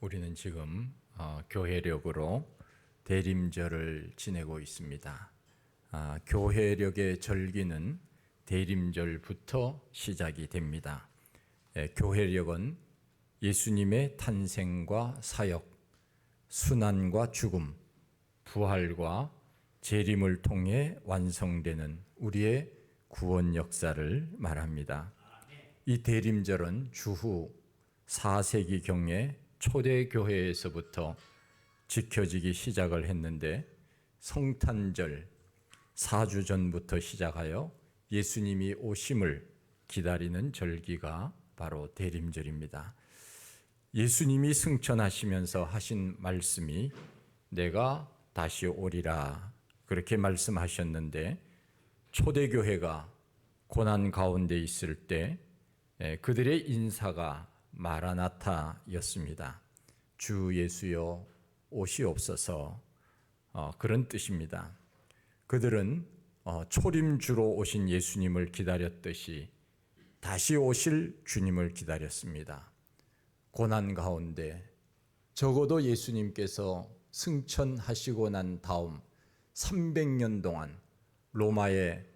우리는 지금 어, 교회력으로 대림절을 지내고 있습니다. 아, 교회력의 절기는 대림절부터 시작이 됩니다. 예, 교회력은 예수님의 탄생과 사역, 순환과 죽음, 부활과 재림을 통해 완성되는 우리의 구원 역사를 말합니다. 이 대림절은 주후 4세기 경에 초대교회에서부터 지켜지기 시작을 했는데 성탄절 4주 전부터 시작하여 예수님이 오심을 기다리는 절기가 바로 대림절입니다. 예수님이 승천하시면서 하신 말씀이 내가 다시 오리라 그렇게 말씀하셨는데 초대교회가 고난 가운데 있을 때 에, 그들의 인사가 마라나타였습니다. 주 예수여 오시옵소서 어, 그런 뜻입니다. 그들은 어, 초림주로 오신 예수님을 기다렸듯이 다시 오실 주님을 기다렸습니다. 고난 가운데 적어도 예수님께서 승천하시고 난 다음 300년 동안 로마의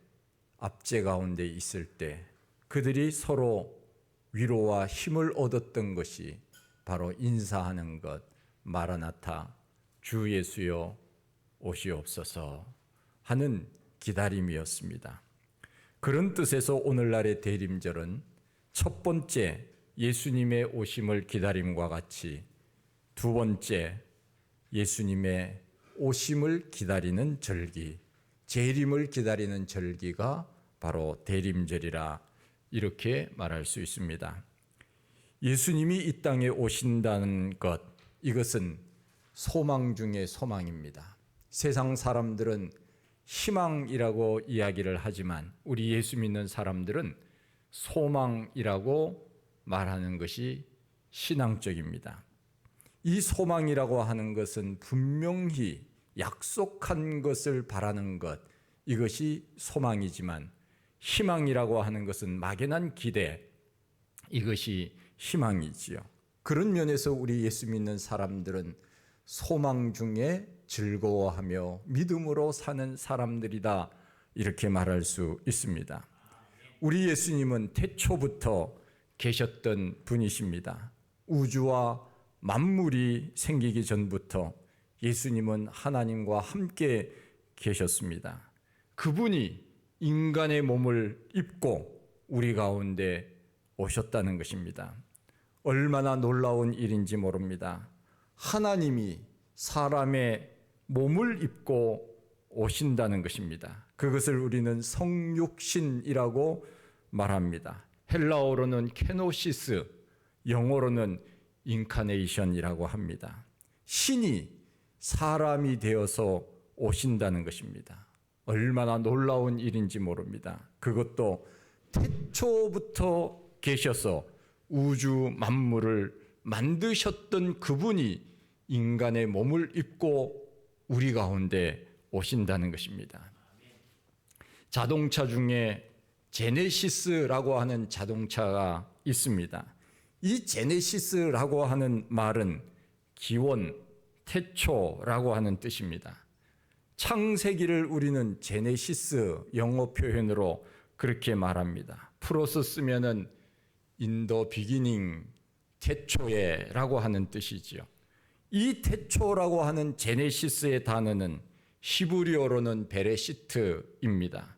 압제 가운데 있을 때 그들이 서로 위로와 힘을 얻었던 것이 바로 인사하는 것, 마라나타, 주 예수여 오시옵소서 하는 기다림이었습니다. 그런 뜻에서 오늘날의 대림절은 첫 번째 예수님의 오심을 기다림과 같이 두 번째 예수님의 오심을 기다리는 절기, 재림을 기다리는 절기가 바로 대림절이라 이렇게 말할 수 있습니다. 예수님이 이 땅에 오신다는 것, 이것은 소망 중의 소망입니다. 세상 사람들은 희망이라고 이야기를 하지만 우리 예수 믿는 사람들은 소망이라고 말하는 것이 신앙적입니다. 이 소망이라고 하는 것은 분명히 약속한 것을 바라는 것, 이것이 소망이지만 희망이라고 하는 것은 막연한 기대, 이것이 희망이지요. 그런 면에서 우리 예수 믿는 사람들은 소망 중에 즐거워하며 믿음으로 사는 사람들이다. 이렇게 말할 수 있습니다. 우리 예수님은 태초부터 계셨던 분이십니다. 우주와 만물이 생기기 전부터 예수님은 하나님과 함께 계셨습니다. 그분이 인간의 몸을 입고 우리 가운데 오셨다는 것입니다. 얼마나 놀라운 일인지 모릅니다. 하나님이 사람의 몸을 입고 오신다는 것입니다. 그것을 우리는 성육신이라고 말합니다. 헬라어로는 케노시스, 영어로는 인카네이션이라고 합니다. 신이 사람이 되어서 오신다는 것입니다. 얼마나 놀라운 일인지 모릅니다. 그것도 태초부터 계셔서 우주 만물을 만드셨던 그분이 인간의 몸을 입고 우리 가운데 오신다는 것입니다. 자동차 중에 제네시스라고 하는 자동차가 있습니다. 이 제네시스라고 하는 말은 기원, 태초라고 하는 뜻입니다. 창세기를 우리는 제네시스 영어 표현으로 그렇게 말합니다. 프로스 쓰면은 인더 비기닝 태초에라고 하는 뜻이지요. 이 태초라고 하는 제네시스의 단어는 히브리어로는 베레시트입니다.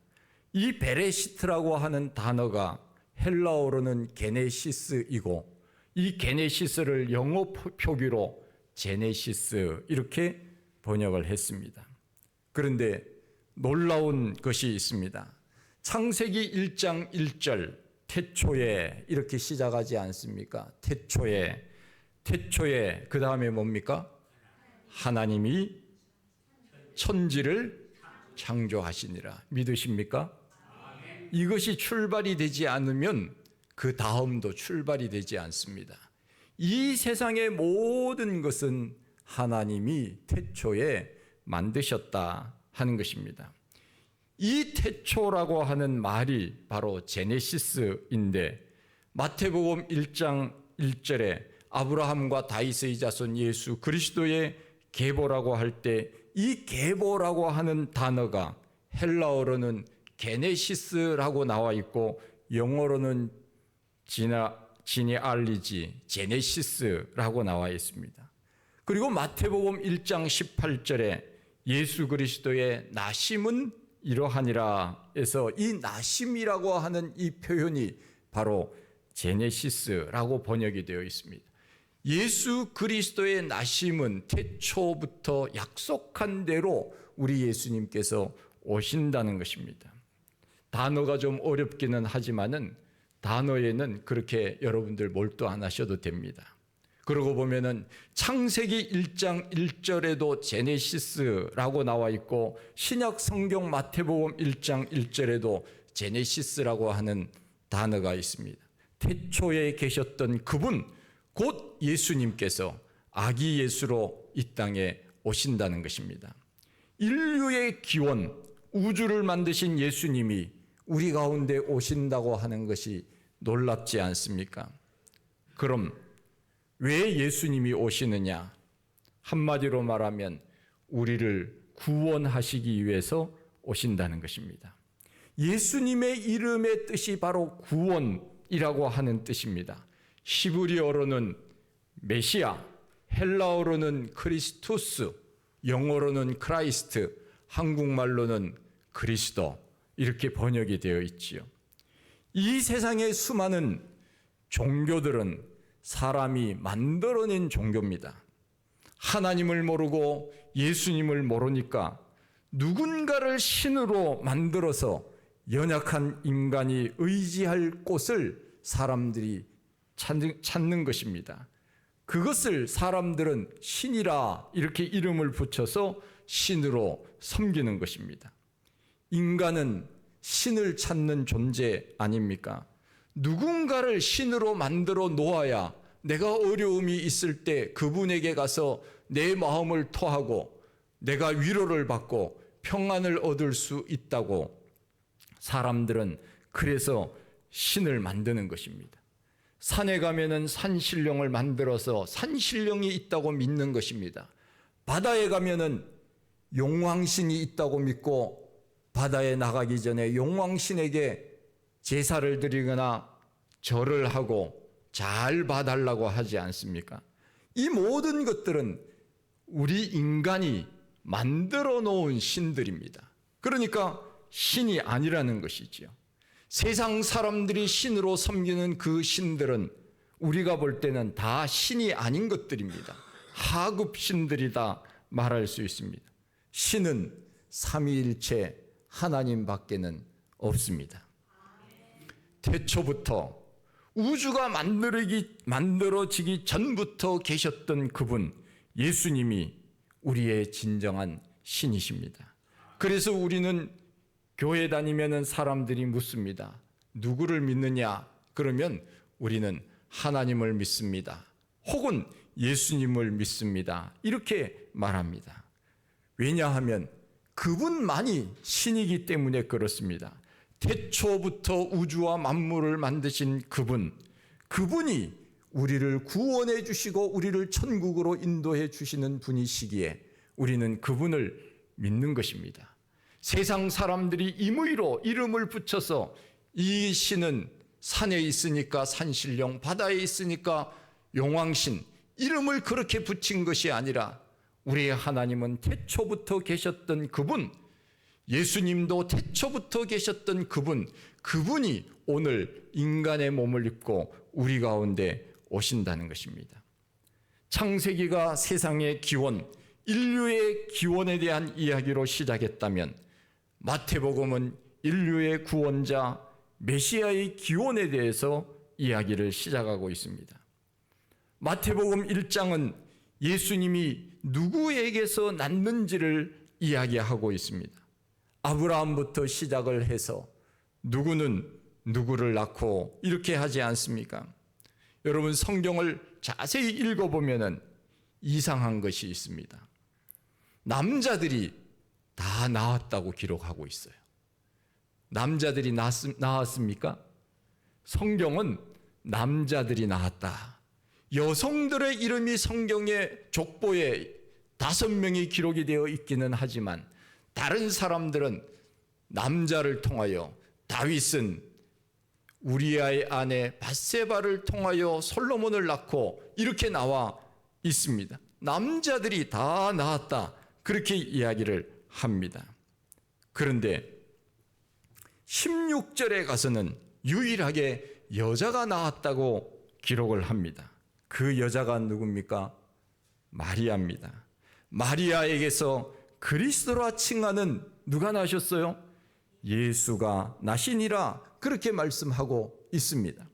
이 베레시트라고 하는 단어가 헬라어로는 게네시스이고 이 게네시스를 영어 표기로 제네시스 이렇게 번역을 했습니다. 그런데 놀라운 것이 있습니다. 창세기 1장 1절 태초에 이렇게 시작하지 않습니까? 태초에 태초에 그 다음에 뭡니까? 하나님이 천지를 창조하시니라 믿으십니까? 이것이 출발이 되지 않으면 그 다음도 출발이 되지 않습니다. 이 세상의 모든 것은 하나님이 태초에 만드셨다 하는 것입니다. 이 태초라고 하는 말이 바로 제네시스인데 마태복음 1장 1절에 아브라함과 다윗의 자손 예수 그리스도의 계보라고 할 때 이 계보라고 하는 단어가 헬라어로는 게네시스라고 나와 있고 영어로는 지나 지니 알리지 제네시스라고 나와 있습니다. 그리고 마태복음 1장 18절에 예수 그리스도의 나심은 이러하니라 해서 이 나심이라고 하는 이 표현이 바로 제네시스라고 번역이 되어 있습니다. 예수 그리스도의 나심은 태초부터 약속한 대로 우리 예수님께서 오신다는 것입니다. 단어가 좀 어렵기는 하지만은 단어에는 그렇게 여러분들 몰두 안 하셔도 됩니다. 그러고 보면은 창세기 1장 1절에도 제네시스라고 나와 있고 신약 성경 마태복음 1장 1절에도 제네시스라고 하는 단어가 있습니다. 태초에 계셨던 그분 곧 예수님께서 아기 예수로 이 땅에 오신다는 것입니다. 인류의 기원, 우주를 만드신 예수님이 우리 가운데 오신다고 하는 것이 놀랍지 않습니까? 그럼 왜 예수님이 오시느냐? 한마디로 말하면 우리를 구원하시기 위해서 오신다는 것입니다. 예수님의 이름의 뜻이 바로 구원이라고 하는 뜻입니다. 히브리어로는 메시아, 헬라어로는 크리스투스, 영어로는 크라이스트, 한국말로는 그리스도 이렇게 번역이 되어 있지요. 이 세상의 수많은 종교들은 사람이 만들어낸 종교입니다. 하나님을 모르고 예수님을 모르니까 누군가를 신으로 만들어서 연약한 인간이 의지할 곳을 사람들이 찾는, 것입니다. 그것을 사람들은 신이라 이렇게 이름을 붙여서 신으로 섬기는 것입니다. 인간은 신을 찾는 존재 아닙니까? 누군가를 신으로 만들어 놓아야 내가 어려움이 있을 때 그분에게 가서 내 마음을 토하고 내가 위로를 받고 평안을 얻을 수 있다고 사람들은 그래서 신을 만드는 것입니다. 산에 가면은 산신령을 만들어서 산신령이 있다고 믿는 것입니다. 바다에 가면은 용왕신이 있다고 믿고 바다에 나가기 전에 용왕신에게 제사를 드리거나 절을 하고 잘 봐달라고 하지 않습니까? 이 모든 것들은 우리 인간이 만들어 놓은 신들입니다. 그러니까 신이 아니라는 것이지요. 세상 사람들이 신으로 섬기는 그 신들은 우리가 볼 때는 다 신이 아닌 것들입니다. 하급 신들이다 말할 수 있습니다. 신은 삼위일체 하나님 밖에는 없습니다. 태초부터 우주가 만들기, 만들어지기 전부터 계셨던 그분 예수님이 우리의 진정한 신이십니다. 그래서 우리는 교회 다니면은 사람들이 묻습니다. 누구를 믿느냐? 그러면 우리는 하나님을 믿습니다. 혹은 예수님을 믿습니다. 이렇게 말합니다. 왜냐하면 그분만이 신이기 때문에 그렇습니다. 태초부터 우주와 만물을 만드신 그분, 그분이 우리를 구원해 주시고 우리를 천국으로 인도해 주시는 분이시기에 우리는 그분을 믿는 것입니다. 세상 사람들이 임의로 이름을 붙여서 이 신은 산에 있으니까 산신령, 바다에 있으니까 용왕신, 이름을 그렇게 붙인 것이 아니라 우리의 하나님은 태초부터 계셨던 그분, 예수님도 태초부터 계셨던 그분, 그분이 오늘 인간의 몸을 입고 우리 가운데 오신다는 것입니다. 창세기가 세상의 기원, 인류의 기원에 대한 이야기로 시작했다면 마태복음은 인류의 구원자 메시아의 기원에 대해서 이야기를 시작하고 있습니다. 마태복음 1장은 예수님이 누구에게서 낳는지를 이야기하고 있습니다. 아브라함부터 시작을 해서 누구는 누구를 낳고 이렇게 하지 않습니까? 여러분 성경을 자세히 읽어보면 이상한 것이 있습니다. 남자들이 다 나왔다고 기록하고 있어요. 남자들이 낳았, 습니까 성경은 남자들이 낳았다. 여성들의 이름이 성경의 족보에 다섯 명이 기록이 되어 있기는 하지만 다른 사람들은 남자를 통하여 다윗은 우리아의 아내 바세바를 통하여 솔로몬을 낳고 이렇게 나와 있습니다. 남자들이 다 낳았다. 그렇게 이야기를 합니다. 그런데 16절에 가서는 유일하게 여자가 나왔다고 기록을 합니다. 그 여자가 누굽니까? 마리아입니다. 마리아에게서 그리스도라 칭하는 누가 나셨어요? 예수가 나시니라 그렇게 말씀하고 있습니다.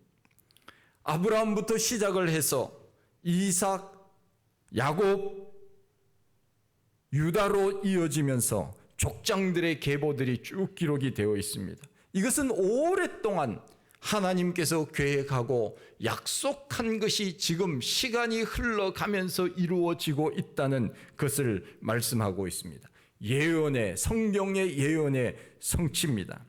아브라함부터 시작을 해서 이삭, 야곱, 유다로 이어지면서 족장들의 계보들이 쭉 기록이 되어 있습니다. 이것은 오랫동안 하나님께서 계획하고 약속한 것이 지금 시간이 흘러가면서 이루어지고 있다는 것을 말씀하고 있습니다. 예언의 성경의 예언의 성취입니다.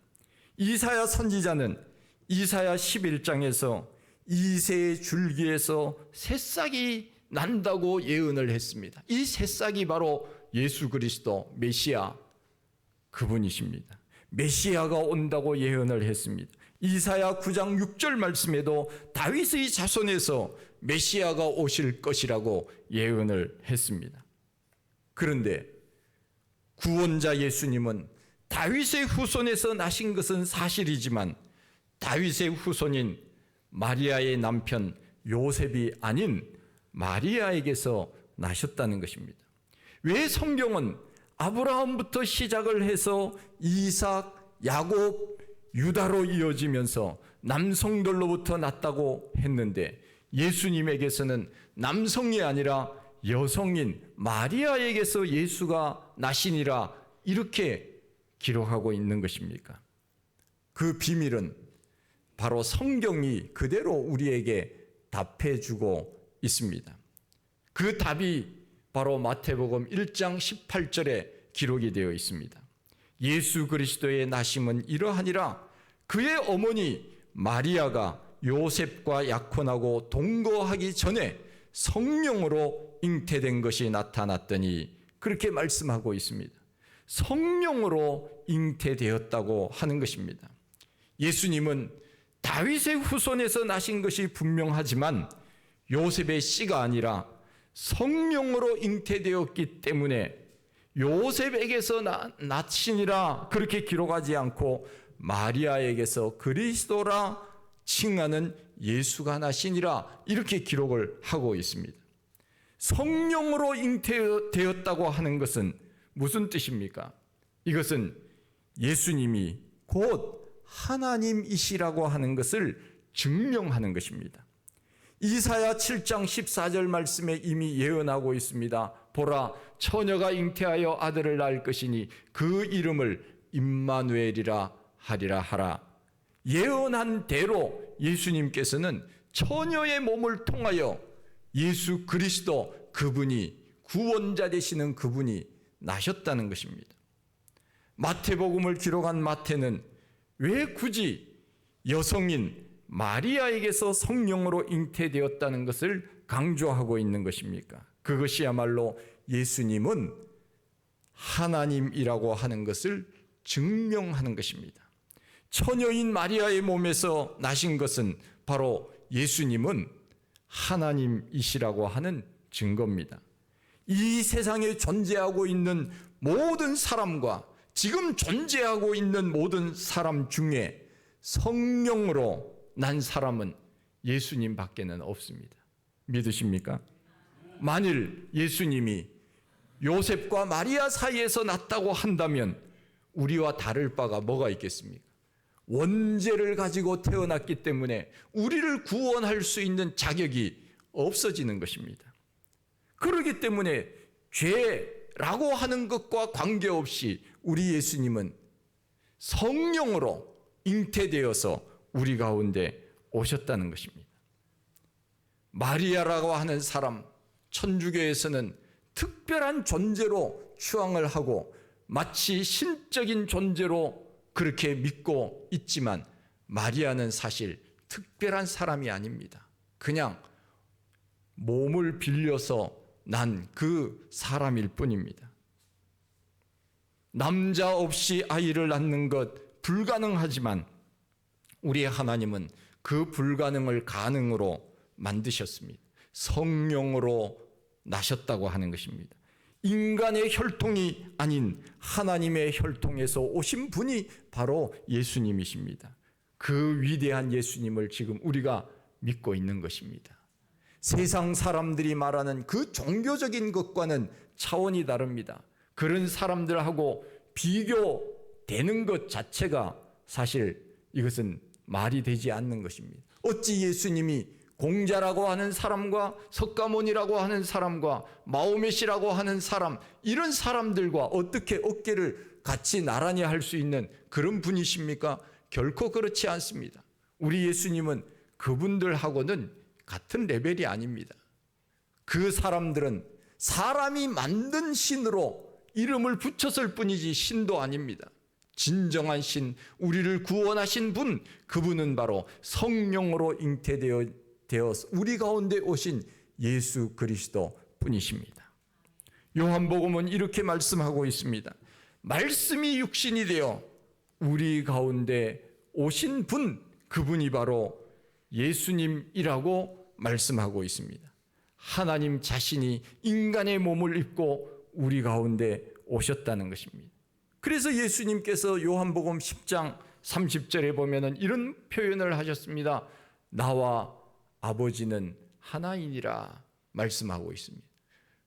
이사야 선지자는 이사야 11장에서 이새의 줄기에서 새싹이 난다고 예언을 했습니다. 이 새싹이 바로 예수 그리스도 메시아 그분이십니다. 메시아가 온다고 예언을 했습니다. 이사야 9장 6절 말씀에도 다윗의 자손에서 메시아가 오실 것이라고 예언을 했습니다. 그런데 구원자 예수님은 다윗의 후손에서 나신 것은 사실이지만 다윗의 후손인 마리아의 남편 요셉이 아닌 마리아에게서 나셨다는 것입니다. 왜 성경은 아브라함부터 시작을 해서 이삭, 야곱, 유다로 이어지면서 남성들로부터 났다고 했는데 예수님에게서는 남성이 아니라 여성인 마리아에게서 예수가 나시니라 이렇게 기록하고 있는 것입니까? 그 비밀은 바로 성경이 그대로 우리에게 답해 주고 있습니다. 그 답이 바로 마태복음 1장 18절에 기록이 되어 있습니다. 예수 그리스도의 나심은 이러하니라 그의 어머니 마리아가 요셉과 약혼하고 동거하기 전에 성령으로 잉태된 것이 나타났더니 그렇게 말씀하고 있습니다. 성령으로 잉태되었다고 하는 것입니다. 예수님은 다윗의 후손에서 나신 것이 분명하지만 요셉의 씨가 아니라 성령으로 잉태되었기 때문에 요셉에게서 나신이라 그렇게 기록하지 않고 마리아에게서 그리스도라 칭하는 예수가 나시니라 이렇게 기록을 하고 있습니다. 성령으로 잉태되었다고 하는 것은 무슨 뜻입니까? 이것은 예수님이 곧 하나님이시라고 하는 것을 증명하는 것입니다. 이사야 7장 14절 말씀에 이미 예언하고 있습니다. 보라 처녀가 잉태하여 아들을 낳을 것이니 그 이름을 임마누엘이라 하리라 하라. 예언한 대로 예수님께서는 처녀의 몸을 통하여 예수 그리스도 그분이 구원자 되시는 그분이 나셨다는 것입니다. 마태복음을 기록한 마태는 왜 굳이 여성인 마리아에게서 성령으로 잉태되었다는 것을 강조하고 있는 것입니까? 그것이야말로 예수님은 하나님이라고 하는 것을 증명하는 것입니다. 처녀인 마리아의 몸에서 나신 것은 바로 예수님은 하나님이시라고 하는 증거입니다. 이 세상에 존재하고 있는 모든 사람과 지금 존재하고 있는 모든 사람 중에 성령으로 난 사람은 예수님 밖에는 없습니다. 믿으십니까? 만일 예수님이 요셉과 마리아 사이에서 났다고 한다면 우리와 다를 바가 뭐가 있겠습니까? 원죄를 가지고 태어났기 때문에 우리를 구원할 수 있는 자격이 없어지는 것입니다. 그러기 때문에 죄라고 하는 것과 관계없이 우리 예수님은 성령으로 잉태되어서 우리 가운데 오셨다는 것입니다. 마리아라고 하는 사람, 천주교에서는 특별한 존재로 추앙을 하고 마치 신적인 존재로 그렇게 믿고 있지만 마리아는 사실 특별한 사람이 아닙니다. 그냥 몸을 빌려서 난 그 사람일 뿐입니다. 남자 없이 아이를 낳는 것 불가능하지만 우리의 하나님은 그 불가능을 가능으로 만드셨습니다. 성령으로 나셨다고 하는 것입니다. 인간의 혈통이 아닌 하나님의 혈통에서 오신 분이 바로 예수님이십니다. 그 위대한 예수님을 지금 우리가 믿고 있는 것입니다. 세상 사람들이 말하는 그 종교적인 것과는 차원이 다릅니다. 그런 사람들하고 비교되는 것 자체가 사실 이것은 말이 되지 않는 것입니다. 어찌 예수님이 공자라고 하는 사람과 석가모니라고 하는 사람과 마오메시라고 하는 사람 이런 사람들과 어떻게 어깨를 같이 나란히 할 수 있는 그런 분이십니까? 결코 그렇지 않습니다. 우리 예수님은 그분들하고는 같은 레벨이 아닙니다. 그 사람들은 사람이 만든 신으로 이름을 붙였을 뿐이지 신도 아닙니다. 진정한 신, 우리를 구원하신 분, 그분은 바로 성령으로 잉태되어 되어서 우리 가운데 오신 예수 그리스도 뿐이십니다. 요한복음은 이렇게 말씀하고 있습니다. 말씀이 육신이 되어 우리 가운데 오신 분, 그분이 바로 예수님이라고 말씀하고 있습니다. 하나님 자신이 인간의 몸을 입고 우리 가운데 오셨다는 것입니다. 그래서 예수님께서 요한복음 10장 30절에 보면은 이런 표현을 하셨습니다. 나와 아버지는 하나이니라 말씀하고 있습니다.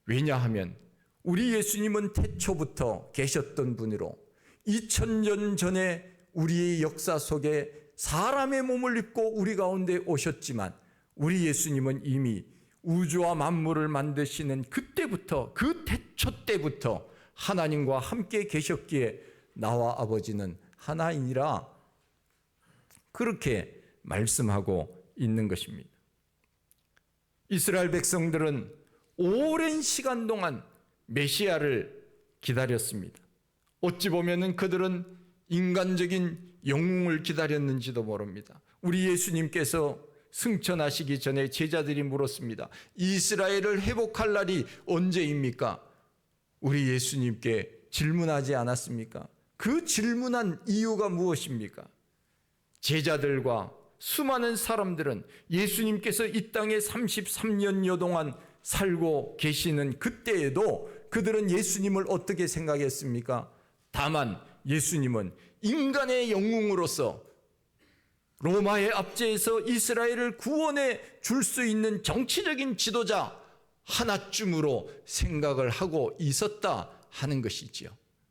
왜냐하면 우리 예수님은 태초부터 계셨던 분으로 2000년 전에 우리의 역사 속에 사람의 몸을 입고 우리 가운데 오셨지만 우리 예수님은 이미 우주와 만물을 만드시는 그때부터 그 태초 때부터 하나님과 함께 계셨기에 나와 아버지는 하나이니라 그렇게 말씀하고 있는 것입니다. 이스라엘 백성들은 오랜 시간 동안 메시아를 기다렸습니다. 어찌 보면은 그들은 인간적인 영웅을 기다렸는지도 모릅니다. 우리 예수님께서 승천하시기 전에 제자들이 물었습니다. 이스라엘을 회복할 날이 언제입니까? 우리 예수님께 질문하지 않았습니까? 그 질문한 이유가 무엇입니까? 제자들과 수많은 사람들은 예수님께서 이 땅에 33년여 동안 살고 계시는 그때에도 그들은 예수님을 어떻게 생각했습니까? 다만 예수님은 인간의 영웅으로서 로마의 압제에서 이스라엘을 구원해 줄 수 있는 정치적인 지도자 하나쯤으로 생각을 하고 있었다 하는 것이지요.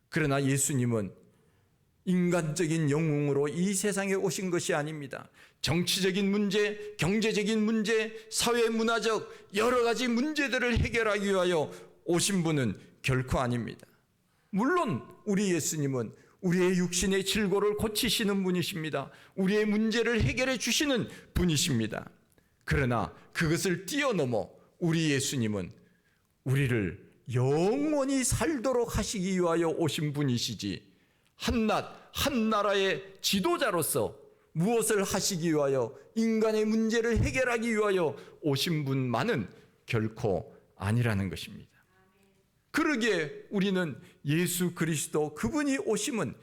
그러나 예수님은 인간적인 영웅으로 이 세상에 오신 것이 아닙니다. 정치적인 문제, 경제적인 문제, 사회 문화적 여러 가지 문제들을 해결하기 위하여 오신 분은 결코 아닙니다. 물론 우리 예수님은 우리의 육신의 질고를 고치시는 분이십니다. 우리의 문제를 해결해 주시는 분이십니다. 그러나 그것을 뛰어넘어 우리 예수님은 우리를 영원히 살도록 하시기 위하여 오신 분이시지 한낱 한 나라의 지도자로서 무엇을 하시기 위하여 인간의 문제를 해결하기 위하여 오신 분만은 결코 아니라는 것입니다. 그러기에 우리는 예수 그리스도 그분이 오심은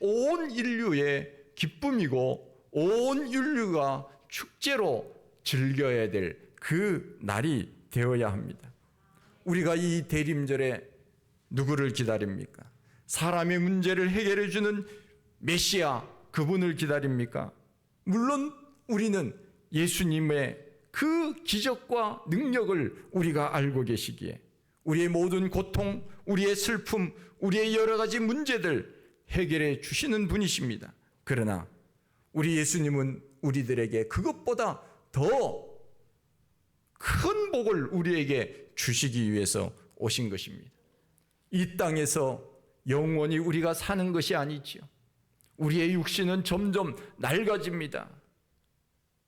온 인류의 기쁨이고 온 인류가 축제로 즐겨야 될 그 날이 되어야 합니다. 우리가 이 대림절에 누구를 기다립니까? 사람의 문제를 해결해 주는 메시아 그분을 기다립니까? 물론 우리는 예수님의 그 기적과 능력을 우리가 알고 계시기에 우리의 모든 고통, 우리의 슬픔, 우리의 여러 가지 문제들 해결해 주시는 분이십니다. 그러나 우리 예수님은 우리들에게 그것보다 더 큰 복을 우리에게 주시기 위해서 오신 것입니다. 이 땅에서 영원히 우리가 사는 것이 아니지요. 우리의 육신은 점점 낡아집니다.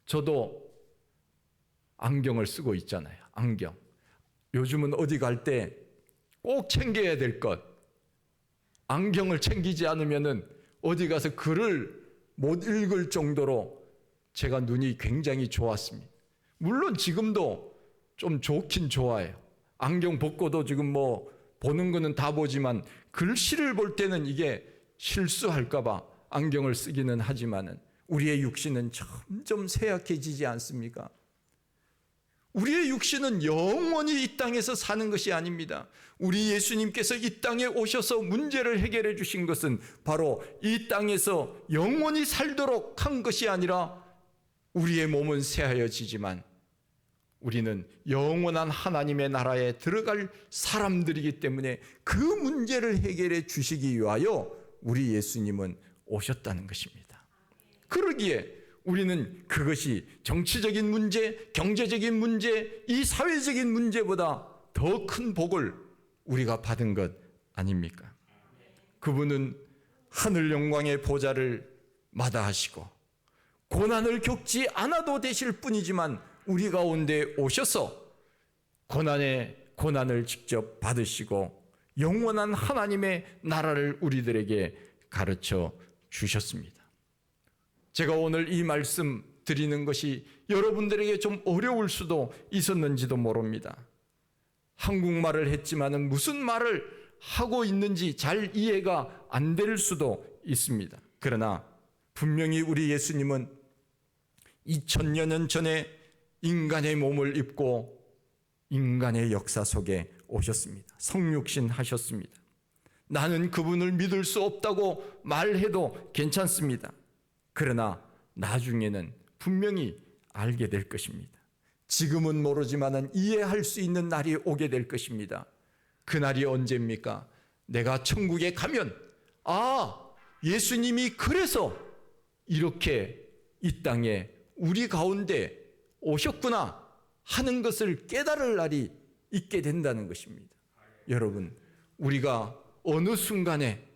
저도 안경을 쓰고 있잖아요. 안경. 요즘은 어디 갈 때 꼭 챙겨야 될 것. 안경을 챙기지 않으면은 어디 가서 글을 못 읽을 정도로 제가 눈이 굉장히 좋았습니다. 물론 지금도 좀 좋긴 좋아요. 안경 벗고도 지금 뭐 보는 거는 다 보지만 글씨를 볼 때는 이게 실수할까봐 안경을 쓰기는 하지만은 우리의 육신은 점점 쇠약해지지 않습니까? 우리의 육신은 영원히 이 땅에서 사는 것이 아닙니다. 우리 예수님께서 이 땅에 오셔서 문제를 해결해 주신 것은 바로 이 땅에서 영원히 살도록 한 것이 아니라 우리의 몸은 쇠하여지지만 우리는 영원한 하나님의 나라에 들어갈 사람들이기 때문에 그 문제를 해결해 주시기 위하여 우리 예수님은 오셨다는 것입니다. 그러기에 우리는 그것이 정치적인 문제, 경제적인 문제, 이 사회적인 문제보다 더 큰 복을 우리가 받은 것 아닙니까? 그분은 하늘 영광의 보좌를 마다하시고 고난을 겪지 않아도 되실 뿐이지만 우리 가운데 오셔서 고난의 고난을 직접 받으시고 영원한 하나님의 나라를 우리들에게 가르쳐 주셨습니다. 제가 오늘 이 말씀 드리는 것이 여러분들에게 좀 어려울 수도 있었는지도 모릅니다. 한국말을 했지만은 무슨 말을 하고 있는지 잘 이해가 안 될 수도 있습니다. 그러나 분명히 우리 예수님은 2000여 년 전에 인간의 몸을 입고 인간의 역사 속에 오셨습니다. 성육신 하셨습니다. 나는 그분을 믿을 수 없다고 말해도 괜찮습니다. 그러나 나중에는 분명히 알게 될 것입니다. 지금은 모르지만은 이해할 수 있는 날이 오게 될 것입니다. 그 날이 언제입니까? 내가 천국에 가면 아, 예수님이 그래서 이렇게 이 땅에 우리 가운데 오셨구나 하는 것을 깨달을 날이 있게 된다는 것입니다. 여러분, 우리가 어느 순간에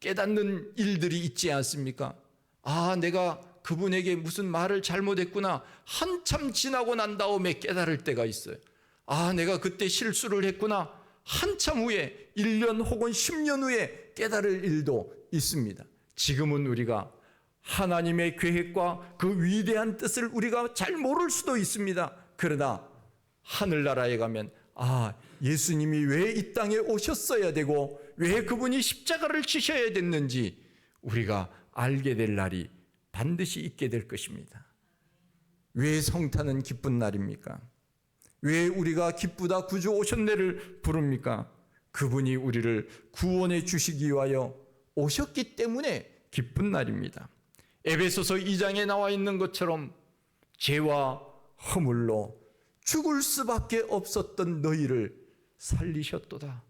깨닫는 일들이 있지 않습니까? 아, 내가 그분에게 무슨 말을 잘못했구나. 한참 지나고 난 다음에 깨달을 때가 있어요. 아, 내가 그때 실수를 했구나. 한참 후에 1년 혹은 10년 후에 깨달을 일도 있습니다. 지금은 우리가 하나님의 계획과 그 위대한 뜻을 우리가 잘 모를 수도 있습니다. 그러나 하늘나라에 가면 아, 예수님이 왜 이 땅에 오셨어야 되고 왜 그분이 십자가를 지셔야 됐는지 우리가 알게 될 날이 반드시 있게 될 것입니다. 왜 성탄은 기쁜 날입니까? 왜 우리가 기쁘다 구주 오셨네를 부릅니까? 그분이 우리를 구원해 주시기 위하여 오셨기 때문에 기쁜 날입니다. 에베소서 2장에 나와 있는 것처럼 죄와 허물로 죽을 수밖에 없었던 너희를 살리셨도다.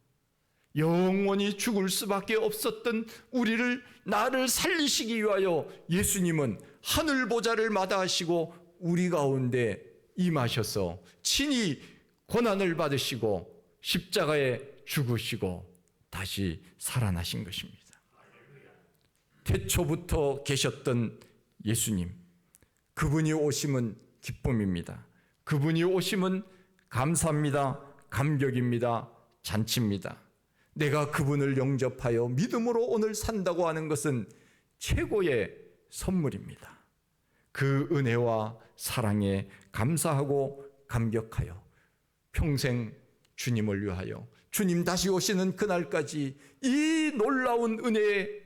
영원히 죽을 수밖에 없었던 우리를 나를 살리시기 위하여 예수님은 하늘 보좌를 마다하시고 우리 가운데 임하셔서 친히 고난을 받으시고 십자가에 죽으시고 다시 살아나신 것입니다. 태초부터 계셨던 예수님, 그분이 오심은 기쁨입니다. 그분이 오심은 감사합니다. 감격입니다. 잔치입니다. 내가 그분을 영접하여 믿음으로 오늘 산다고 하는 것은 최고의 선물입니다. 그 은혜와 사랑에 감사하고 감격하여 평생 주님을 위하여 주님 다시 오시는 그날까지 이 놀라운 은혜의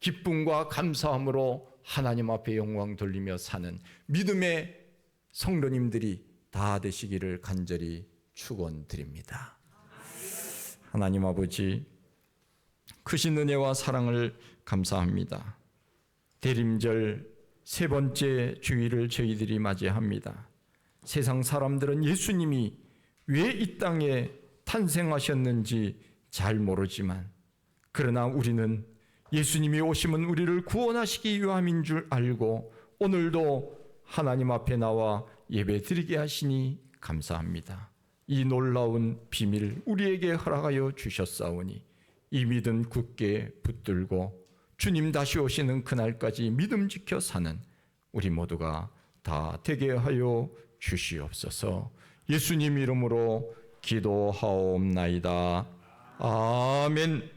기쁨과 감사함으로 하나님 앞에 영광 돌리며 사는 믿음의 성도님들이 다 되시기를 간절히 축원드립니다. 하나님 아버지 크신 은혜와 사랑을 감사합니다. 대림절 세 번째 주일을 저희들이 맞이합니다. 세상 사람들은 예수님이 왜 이 땅에 탄생하셨는지 잘 모르지만 그러나 우리는 예수님이 오심은 우리를 구원하시기 위함인 줄 알고 오늘도 하나님 앞에 나와 예배 드리게 하시니 감사합니다. 이 놀라운 비밀 우리에게 허락하여 주셨사오니 이 믿음 굳게 붙들고 주님 다시 오시는 그날까지 믿음 지켜 사는 우리 모두가 다 되게 하여 주시옵소서. 예수님 이름으로 기도하옵나이다. 아멘.